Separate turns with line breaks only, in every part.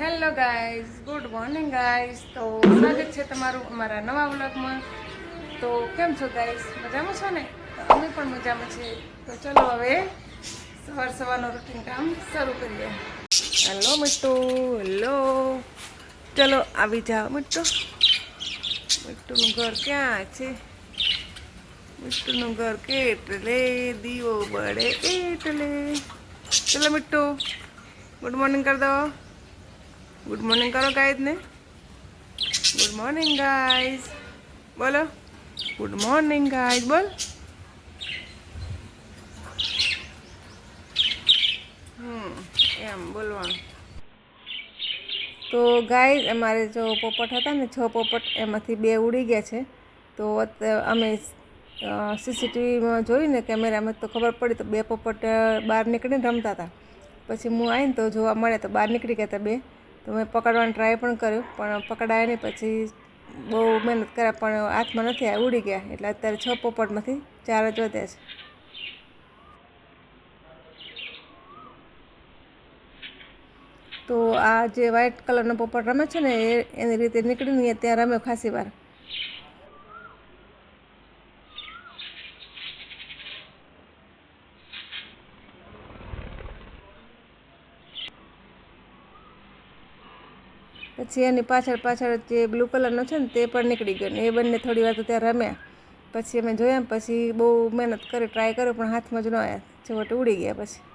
Hello guys, good morning guys. તો સ્વાગત છે તમારું અમારા નવા વ્લોગમાં. તો કેમ છો ગાઈઝ? મજામાં છો ને? અમે પણ મજામાં છીએ. તો ચલો હવે સવાર સવારનું રૂટીન કામ શરૂ કરીએ. Hello Mittu, hello. ચલો આવી જાઓ મિટ્ટુ. મિટ્ટુનું ઘર ક્યાં છે? મિટ્ટુનું ઘર કેટલે દીવો બળે, એટલે. ચલો મિટ્ટુ, ગુડ મોર્નિંગ કરી દો. ગુડ મોર્નિંગ કરો ગાઈઝ ને. ગુડ મોર્નિંગ ગાઈઝ બોલો. ગુડ મોર્નિંગ ગાઈઝ બોલ. હમ, એમ બોલવાનું. તો ગાય અમારે જો પોપટ હતા ને, છ પોપટ એમાંથી બે ઉડી ગયા છે. તો અમે સીસીટીવીમાં જોઈને કેમેરામાં તો ખબર પડી તો બે પોપટ બહાર નીકળીને રમતા હતા. પછી હું આવીને તો જોવા મળે તો બહાર નીકળી ગયા હતા બે. તો મેં પકડવાનો ટ્રાય પણ કર્યો, પણ પકડાયા નહીં. પછી બહુ મહેનત કર્યા, પણ હાથમાં નથી આવ્યા, ઉડી ગયા. એટલે અત્યારે છ પોપટમાંથી ચાર જ વધ્યા છે. તો આ જે વ્હાઇટ કલરનો પોપટ રમે છે ને, એ એની રીતે નીકળીને ત્યાં રમે ખાસી વાર. પછી એની પાછળ પાછળ જે બ્લુ કલરનો છે ને તે પણ નીકળી ગયો ને એ બંને થોડી વાર તો ત્યાં રમ્યા. પછી અમે જોયા પછી બહુ મહેનત કરી, ટ્રાય કર્યો પણ હાથમાં જ ન આવ્યા. છેવટે ઉડી ગયા પછી.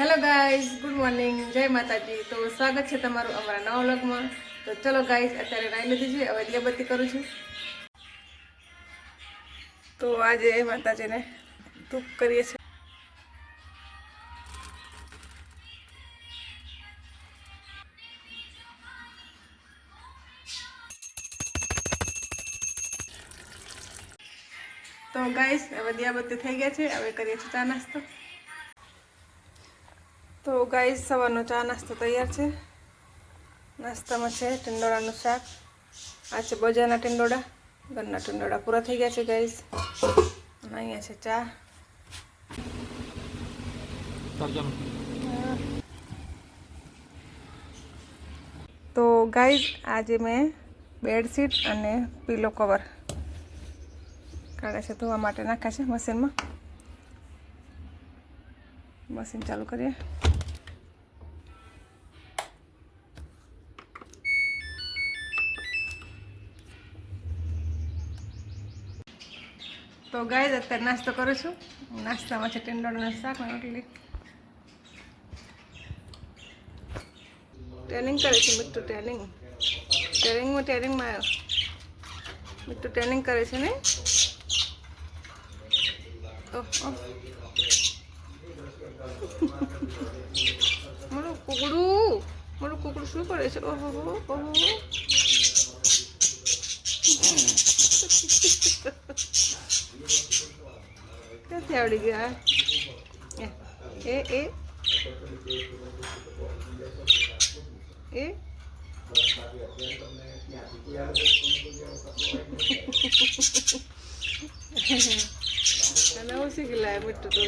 હેલો ગાઈઝ ગુડ મોર્નિંગ જય માતાજી. તો સ્વાગત છે તમારું અમારા નવા વ્લોગમાં. તો ચલો ગાઈઝ અત્યારે નાઈ લીધી છે. હવે દીયાબત્તી કરું છું. તો આજે માતાજીને ધૂપ કરીએ છીએ. તો ગાઈઝ હવે દિયાબત્તી થઈ ગયા છે. હવે કરીએ છીએ ચા નાસ્તો. તો ગાઈઝ સવારનો ચા નાસ્તો તૈયાર છે. નાસ્તામાં છે ટીંડોળાનું શાક. આ છે બજારના ટીંડોળા. ઘરના ટીંડોળા પૂરા થઈ ગયા છે ગાઈઝ અને અહીંયા છે ચા. તો ગાઈઝ આજે મેં બેડશીટ અને પીલો કવર કાઢે છે, ધોવા માટે નાખ્યા છે મશીનમાં. મશીન ચાલુ કરીએ. તો ગાય અત્યારે નાસ્તો કરું છું નાસ્તામાં છે ટેંડોળનું શાક અને રોટલી ટ્રેનિંગ કરે છે મીઠું ટ્રેનિંગ ટ્રેનિંગમાં ટ્રેનિંગમાં આવ્યો મીઠું ટ્રેનિંગ કરે છે ને ઓહ ઓહ મારું કુકડું મારું કુકડું શું કરે છે ઓહો ઓહો ક્યાંથી આવડી ગયા? એ એ એ. અને હું શીખી લાય મીઠું તો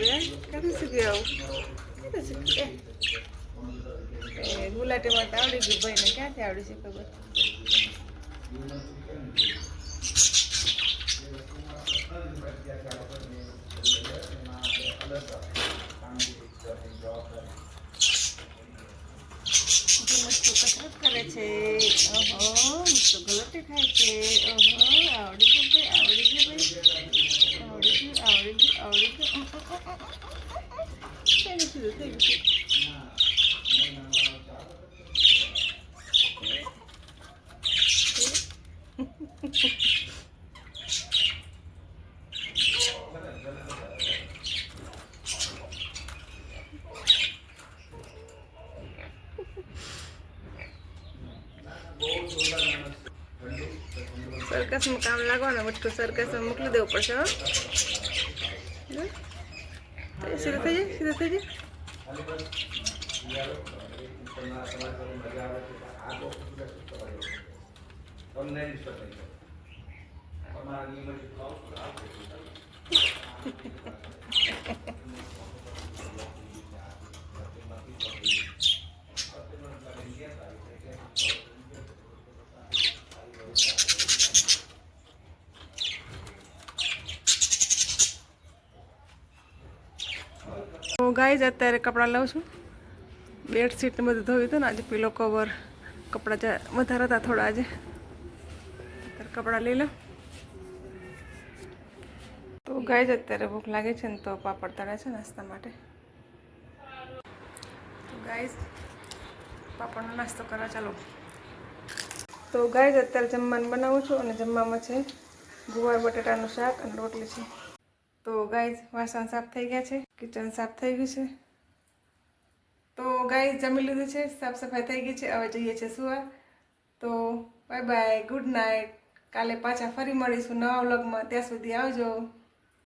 ક્યાંથી શીખી આવું? ક્યાંથી શીખી એ. ગુલાટીમાં તો આવડી ગયું ભાઈને. ક્યાંથી આવડી છે ખબર કસરત કરે છે ઓહો મસ્ત ગલટી ખાય છે ઓહો આવડી ગયું ભાઈ આવડી ગયું ભાઈ આવડી ગયું આવડી ગયું આવડી ગયું થઈ ગયું સીધું થઈ ગયું સરકસમાં કામ લાગવાનું બટકું સરકસમાં મોકલી દેવું પડશે હો. સીધું થઈ જાય સીધું થઈ જાય. ગાઈ જ અત્યારે કપડાં લઉં છું. બેડશીટ ને બધું ધોયું હતું ને, આજે પીલો કવર કપડાં જ વધારે હતા થોડા આજે. અત્યારે કપડાં લઈ લો તો ગાય જ અત્યારે ભૂખ લાગે છે ને તો પાપડ તળે છે નાસ્તા માટે. તો ગાઈઝ પાપડનો નાસ્તો કરવા ચાલો. તો ગાય જ અત્યારે જમવાનું બનાવું છું અને જમવામાં છે ગુવાર, બટાટાનું શાક અને રોટલી છે. તો ગાય વાસણ સાફ થઈ ગયા છે. કિચન સાફ થઈ ગયું છે? તો ગાય જમી લીધું છે, સાફ સફાઈ થઈ ગઈ છે, હવે જઈએ છીએ સુવા. તો બાય બાય ગુડ નાઇટ કાલે પાછા ફરી મળીશું નવા વ્લોગમાં. ત્યાં સુધી આવજો.